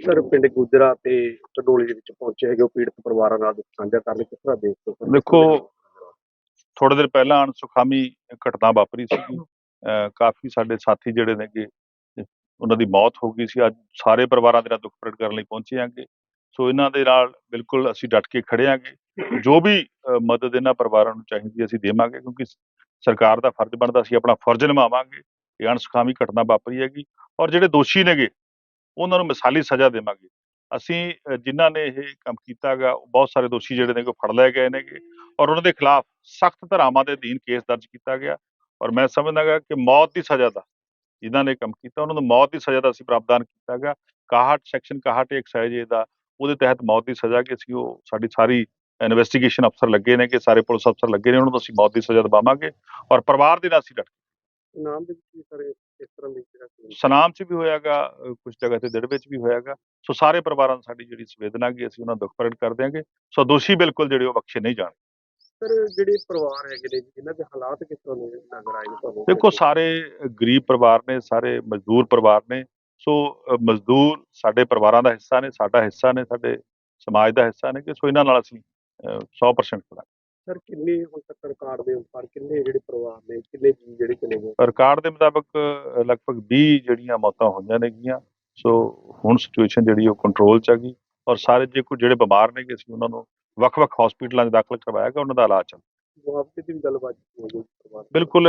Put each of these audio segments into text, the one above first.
Sir, ਪਿੰਡ ਗੁਜਰਾ ਤੇ ਚਡੋਲੀ ਦੇ ਵਿੱਚ ਪਹੁੰਚੇ ਹੈਗੇ ਉਹ ਪੀੜਤ ਪਰਿਵਾਰਾਂ ਨਾਲ ਦੁੱਖ ਸਾਂਝਾ ਕਰਨ ਕਿਸ ਤਰ੍ਹਾਂ ਦੇਖਦੇ ਹੋ ਦੇਖੋ ਥੋੜੇ ਦਿਨ ਪਹਿਲਾਂ ਅਣਸੁਖਾਮੀ ਘਟਨਾ ਵਾਪਰੀ ਸੀ ਕਾਫੀ ਸਾਡੇ ਸਾਥੀ ਜਿਹੜੇ ਨੇਗੇ, ਉਹਨਾਂ ਦੀ ਮੌਤ ਹੋ ਗਈ ਸੀ। ਅੱਜ ਸਾਰੇ ਪਰਿਵਾਰਾਂ ਦੇ ਨਾਲ ਦੁੱਖ ਪ੍ਰਗਟ ਕਰਨ ਲਈ ਪਹੁੰਚੇ ਆਂਗੇ ਸੋ ਇਹਨਾਂ ਦੇ ਨਾਲ ਬਿਲਕੁਲ ਅਸੀਂ ਡਟ ਕੇ ਖੜੇ ਆਂਗੇ ਜੋ ਵੀ ਮਦਦ ਇਹਨਾਂ ਪਰਿਵਾਰਾਂ ਨੂੰ ਚਾਹੀਦੀ ਹੈ ਅਸੀਂ ਦੇਵਾਂਗੇ, ਕਿਉਂਕਿ ਸਰਕਾਰ ਦਾ ਫਰਜ਼ ਬਣਦਾ ਸੀ ਆਪਣਾ ਫਰਜ਼ ਨਿਭਾਵਾਂਗੇ। ਇਹ ਅਣਸੁਖਾਮੀ ਘਟਨਾ ਵਾਪਰੀ ਹੈਗੀ। ਔਰ ਜਿਹੜੇ ਦੋਸ਼ੀ ਨੇਗੇ ਉਹਨਾਂ ਨੂੰ ਮਿਸਾਲੀ ਸਜ਼ਾ ਦੇਵਾਂਗੇ। ਅਸੀਂ ਅਹ ਜਿਨ੍ਹਾਂ ਨੇ ਇਹ ਕੰਮ ਕੀਤਾ ਗਾ, ਉਹ ਬਹੁਤ ਸਾਰੇ ਦੋਸ਼ੀ ਜਿਹੜੇ ਨੇ ਉਹ ਫੜ ਲਏ ਗਏ ਨੇਗੇ ਔਰ ਉਹਨਾਂ ਦੇ ਖਿਲਾਫ ਸਖਤ ਧਾਰਾਵਾਂ ਦੇ ਅਧੀਨ ਕੇਸ ਦਰਜ ਕੀਤਾ ਗਿਆ ਔਰ ਮੈਂ ਸਮਝਦਾ ਗਾ ਕਿ ਮੌਤ ਦੀ ਸਜ਼ਾ ਦਾ, ਜਿਨ੍ਹਾਂ ਨੇ ਕੰਮ ਕੀਤਾ, ਉਹਨਾਂ ਨੂੰ ਮੌਤ ਦੀ ਸਜ਼ਾ ਦਾ ਅਸੀਂ ਪ੍ਰਾਵਧਾਨ ਕੀਤਾ ਗਿਆ 61 ਸੈਕਸ਼ਨ 61 ਐਕਸਾਈਜ਼ ਦਾ, ਉਹਦੇ ਤਹਿਤ ਮੌਤ ਦੀ ਸਜ਼ਾ ਕਿ ਅਸੀਂ ਉਹ ਸਾਡੀ ਸਾਰੀ ਇਨਵੈਸਟੀਗੇਸ਼ਨ ਅਫਸਰ ਲੱਗੇ ਨੇ ਕਿ ਸਾਰੇ ਪੁਲਿਸ ਅਫਸਰ ਲੱਗੇ ਨੇ, ਉਹਨਾਂ ਨੂੰ ਅਸੀਂ ਮੌਤ ਦੀ ਸਜ਼ਾ ਦਿਵਾਵਾਂਗੇ ਔਰ ਪਰਿਵਾਰ ਦੇ ਨਾਲ ਅਸੀਂ ਡਟ ਨਾਮ ਦੇ ਵਿੱਚ ਵੀ ਸਰ ਇਸ ਤਰ੍ਹਾਂ ਦੀ ਸਨਾਮ 'ਚ ਵੀ ਹੋਇਆਗਾ ਕੁਝ ਜਗ੍ਹਾ ਤੇ ਦਿੜ ਵਿੱਚ ਵੀ ਹੋਇਆਗਾ। ਸੋ ਸਾਰੇ ਪਰਿਵਾਰਾਂ ਨੂੰ ਸਾਡੀ ਜਿਹੜੀ ਸੰਵੇਦਨਾ ਗੀ ਅਸੀਂ ਉਹਨਾਂ ਦੁੱਖ ਪ੍ਰਗਟ ਕਰ ਦਿਆਂਗੇ ਸੋ ਦੋਸ਼ੀ ਬਿਲਕੁਲ ਜਿਹੜੇ ਉਹ ਬਖਸ਼ੇ ਨਹੀਂ ਜਾਣ ਸਰ ਜਿਹੜੇ ਪਰਿਵਾਰ ਹੈਗੇ ਨੇ ਜੀ, ਜਿਨ੍ਹਾਂ ਦੇ ਹਾਲਾਤ ਕਿਸ ਤਰ੍ਹਾਂ ਦੇ ਨਜ਼ਰ ਆਏ ਨੇ ਤੁਹਾਨੂੰ? ਦੇਖੋ ਸਾਰੇ ਗਰੀਬ ਪਰਿਵਾਰ ਨੇ ਸਾਰੇ ਮਜ਼ਦੂਰ ਪਰਿਵਾਰ ਨੇ। ਸੋ ਮਜ਼ਦੂਰ ਸਾਡੇ ਪਰਿਵਾਰਾਂ ਦਾ ਹਿੱਸਾ ਨੇ ਸਾਡਾ ਹਿੱਸਾ ਨੇ ਸਾਡੇ ਸਮਾਜ ਦਾ ਹਿੱਸਾ ਨੇ ਕਿ ਸੋ ਇਹਨਾਂ ਨਾਲ ਅਸੀਂ ਅ, 100% ਖੜਾ ਸਰ ਕਿੰਨੇ ਹੁਣ ਤੱਕ ਰਿਕਾਰਡ ਦੇ ਅਨੁਸਾਰ ਕਿੰਨੇ ਜਿਹੜੇ ਪਰਿਵਾਰ ਨੇ ਕਿੰਨੇ ਜੀ ਜਿਹੜੇ ਚਲੇ ਗਏ? ਰਿਕਾਰਡ ਦੇ ਮੁਤਾਬਕ ਲਗਭਗ 20 ਜਿਹੜੀਆਂ ਮੌਤਾਂ ਹੋਈਆਂ ਨੇਗੀਆਂ। ਸੋ ਹੁਣ ਸਿਚੁਏਸ਼ਨ ਜਿਹੜੀ ਉਹ ਕੰਟਰੋਲ 'ਚ ਆ ਗਈ। ਔਰ ਸਾਰੇ ਜੇ ਕੋਈ ਜਿਹੜੇ ਬਿਮਾਰ ਨੇਗੇ ਅਸੀਂ ਉਹਨਾਂ ਨੂੰ ਵੱਖ-ਵੱਖ ਹਸਪੀਟਲਾਂ 'ਚ ਦਾਖਲ ਕਰਵਾਇਆ ਗਿਆ ਉਹਨਾਂ ਦਾ ਇਲਾਜ ਚੱਲ ਮੁਆਵਜ਼ੇ ਦੀ ਵੀ ਗੱਲਬਾਤ ਹੋ ਗਈ। ਬਿਲਕੁਲ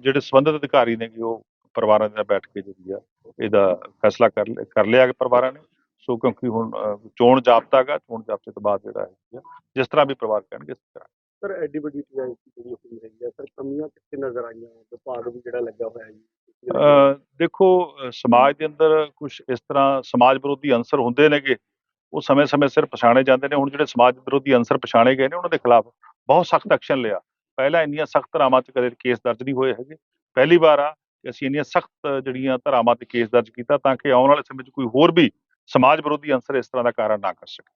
ਜਿਹੜੇ ਸੰਬੰਧਿਤ ਅਧਿਕਾਰੀ ਨੇ ਕਿ ਉਹ ਪਰਿਵਾਰਾਂ ਦੇ ਨਾਲ ਬੈਠ ਕੇ ਜਿਹੜੀ ਆ ਇਹਦਾ ਫੈਸਲਾ ਕਰ ਲਿਆ ਕਿ ਪਰਿਵਾਰਾਂ ਨੇ। ਸੋ ਕਿਉਂਕਿ ਹੁਣ ਚੋਣ ਜਾਬਤਾ ਹੈਗਾ ਚੋਣ ਜਾਬਤੇ ਤੋਂ ਬਾਅਦ ਜਿਹੜਾ ਹੈ ਜਿਸ ਤਰ੍ਹਾਂ ਵੀ ਪਰਿਵਾਰ ਕਹਿਣਗੇ ਇਸ ਤਰ੍ਹਾਂ। ਸਰ ਐਡੀ ਵੱਡੀ ਟ੍ਰੈਜਡੀ ਜਿਹੜੀ ਹੋਈ ਹੈਗੀ ਆ ਸਰ ਕਮੀਆਂ ਕਿੱਥੇ ਨਜ਼ਰ ਆਈਆਂ? ਵਿਭਾਗ ਵੀ ਜਿਹੜਾ ਲੱਗਾ ਹੋਇਆ ਹੈ ਜੀ ਦੇਖੋ ਸਮਾਜ ਦੇ ਅੰਦਰ ਕੁਝ ਇਸ ਤਰ੍ਹਾਂ ਸਮਾਜ ਵਿਰੋਧੀ ਅੰਸਰ ਹੁੰਦੇ ਨੇਗੇ। ਉਹ ਸਮੇਂ-ਸਮੇਂ ਸਿਰ ਪਛਾਣੇ ਜਾਂਦੇ ਨੇ। ਹੁਣ ਜਿਹੜੇ ਸਮਾਜ ਵਿਰੋਧੀ ਅੰਸਰ ਪਛਾਣੇ ਗਏ ਨੇ ਉਹਨਾਂ ਦੇ ਖਿਲਾਫ ਬਹੁਤ ਸਖਤ ਐਕਸ਼ਨ ਲਿਆ। ਪਹਿਲਾਂ ਇੰਨੀਆਂ ਸਖਤ ਧਾਰਾਵਾਂ 'ਚ ਕਦੇ ਕੇਸ ਦਰਜ ਨਹੀਂ ਹੋਏ ਹੈਗੇ। ਪਹਿਲੀ ਵਾਰ ਆ ਕਿ ਅਸੀਂ ਇੰਨੀਆਂ ਸਖਤ ਜਿਹੜੀਆਂ ਧਾਰਾਵਾਂ 'ਤੇ ਕੇਸ ਦਰਜ ਕੀਤਾ ਤਾਂ ਕਿ ਆਉਣ ਵਾਲੇ ਸਮੇਂ 'ਚ ਕੋਈ ਹੋਰ ਵੀ ਸਮਾਜ ਵਿਰੋਧੀ ਅੰਸਰ ਇਸ ਤਰ੍ਹਾਂ ਦਾ ਕਾਰਨ ਨਾ ਕਰ ਸਕੇ।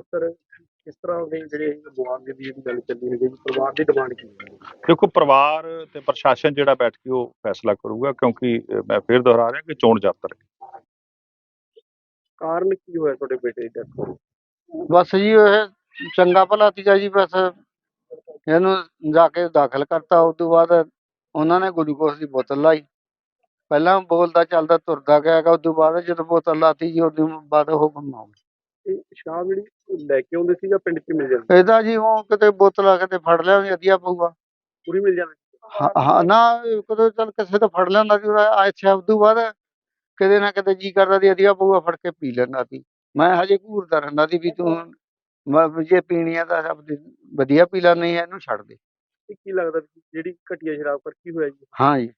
ਸਰ ਕਿਸ ਤਰ੍ਹਾਂ ਦੇ ਜਿਹੜੇ ਮੁਆਵਜ਼ੇ ਦੀ ਜਿਹੜੀ ਗੱਲ ਚੱਲੀ ਹੈਗੀ ਜੀ ਪਰਿਵਾਰ ਦੀ ਡਿਮਾਂਡ ਕੀ ਹੈ? ਦੇਖੋ ਪਰਿਵਾਰ ਤੇ ਪ੍ਰਸ਼ਾਸਨ ਜਿਹੜਾ ਬੈਠ ਕੇ ਉਹ ਫੈਸਲਾ ਕਰੂਗਾ ਕਿਉਂਕਿ ਮੈਂ ਫੇਰ ਦੁਹਰਾ ਰਿਹਾ ਕਿ ਚੋਣ ਜਾਬਤਾ ਰਹੇ। ਕਾਰਨ ਕੀ ਹੋਇਆ ਤੁਹਾਡੇ ਬੇਟੇ ਦੀ ਡੈਥ ਬਸ ਜੀ ਇਹ ਚੰਗਾ ਭਲਾ ਸੀਗਾ ਜੀ ਬਸ ਇਹਨੂੰ ਜਾ ਕੇ ਦਾਖਲ ਕਰਤਾ ਉਸ ਤੋਂ ਬਾਅਦ ਉਹਨਾਂ ਨੇ ਗਲੂਕੋਸ ਦੀ ਬੋਤਲ ਲਾਈ। ਪਹਿਲਾਂ ਬੋਲਦਾ ਚੱਲਦਾ ਤੁਰਦਾ ਗਿਆ ਤੋਂ ਬਾਅਦ ਜਦੋਂ ਬੋਤਲ ਲਾਤੀ ਜੀ ਤੋਂ ਬਾਅਦ ਉਹ ਗੁੰਮ ਹੋ ਗਿਆ। ਇਹ ਸ਼ਾਮ ਜਿਹੜੀ ਉਹ ਲੈ ਕੇ ਆਉਂਦੇ ਸੀ ਜਾਂ ਪਿੰਡ 'ਚ ਹੀ ਮਿਲ ਜਾਂਦੀ ਇਹਦਾ ਜੀ ਉਹ ਕਿਤੇ ਬੋਤਲ ਆ ਕਿਤੇ ਫੜ ਲਿਆ ਵੀ ਵਧੀਆ ਪਊਗਾ। ਪੂਰੀ ਮਿਲ ਜਾਂਦੀ ਹਾਂ ਹਾਂ ਨਾ ਕਦੋਂ ਚੱਲ ਕਿਸੇ ਤੋਂ ਫੜ ਲਿਆਂਦਾ ਸੀ ਉਹਦਾ ਅੱਛਾ ਤੋਂ ਬਾਅਦ ਕਿਤੇ ਨਾ ਕਿਤੇ ਜੀ ਕਰਦਾ ਸੀ ਵਧੀਆ ਪਊਗਾ ਫੜ ਕੇ ਪੀ ਲੈਂਦਾ ਸੀ। ਮੈਂ ਹਜੇ ਘੂਰਦਾ ਰਹਿੰਦਾ ਸੀ ਵੀ ਤੂੰ ਮੈਂ ਵੀ ਜੇ ਪੀਣੀ ਆ ਤਾਂ ਸਭ ਦੀ ਵਧੀਆ ਪੀ ਲੈ ਨਹੀਂ ਇਹਨੂੰ ਛੱਡ ਦੇ। ਇਹ ਕੀ ਲੱਗਦਾ ਵੀ ਜਿਹੜੀ ਘਟੀਆ ਸ਼ਰਾਬ ਕਰ ਕੀ ਹੋਇਆ ਜੀ? ਹਾਂ ਜੀ।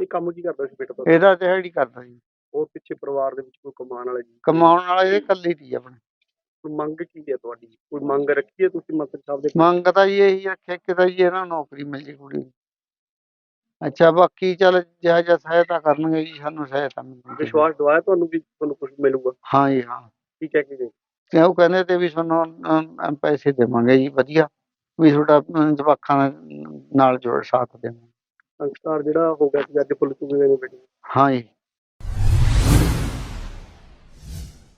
ਇਹ ਕੰਮ ਕੀ ਕਰਦਾ ਸੀ ਬੇਟਾ ਤੁਹਾਡਾ ਇਹਦਾ ਦਿਹਾੜੀ ਕਰਦਾ ਜੀ। ਹੋਰ ਪਿੱਛੇ ਪਰਿਵਾਰ ਦੇ ਵਿੱਚ ਕੋਈ ਕਮਾਉਣ ਵਾਲਾ ਜੀ ਕਮਾਉਣ ਵਾਲਾ ਇਹ ਇਕੱਲੀ ਸੀ ਆਪਣੇ। ਮੰਗ ਕੀ ਹੈ ਤੁਹਾਡੀ? ਕੋਈ ਮੰਗ ਰੱਖੀ ਹੈ ਤੁਸੀਂ ਮੰਤਰੀ ਸਾਹਿਬ ਦੇ ਮੰਗ ਤਾਂ ਜੀ ਇਹੀ ਰੱਖਿਆ ਕਿ ਤਾਂ ਜੀ ਇਹਨਾਂ ਨੂੰ ਨੌਕਰੀ ਮਿਲ ਜੇ ਕੁੜੀ ਨੂੰ। ਅੱਛਾ ਬਾਕੀ ਚੱਲ ਜਿਹਾ ਜਿਹਾ ਸਹਾਇਤਾ ਕਰਨਗੇ ਜੀ ਸਾਨੂੰ ਸਹਾਇਤਾ ਮਿਲੇਗੀ। ਵਿਸ਼ਵਾਸ ਦਵਾਇਆ ਤੁਹਾਨੂੰ ਵੀ ਤੁਹਾਨੂੰ ਕੁਝ ਮਿਲੂਗਾ? ਹਾਂ ਜੀ ਹਾਂ। ਕੀ ਕਹਿ ਕੇ ਗਏ? ਤੇ ਉਹ ਕਹਿੰਦੇ ਤੇ ਵੀ ਤੁਹਾਨੂੰ ਅਮ, ਅਮ, ਪੈਸੇ ਦੇਵਾਂਗੇ ਜੀ ਵਧੀਆ। ਵੀ ਤੁਹਾਡਾ ਅਮ, ਜਵਾਕਾਂ ਨਾਲ- ਨਾਲ ਜੋੜ ਸਾਥ ਦੇਵਾਂਗੇ। ਸੰਸਕਾਰ ਜਿਹੜਾ ਹੋ ਗਿਆ ਸੀ ਅੱਜ ਫੁੱਲ ਨੂੰ ਗਏ ਨੇ ਹਾਂ ਜੀ।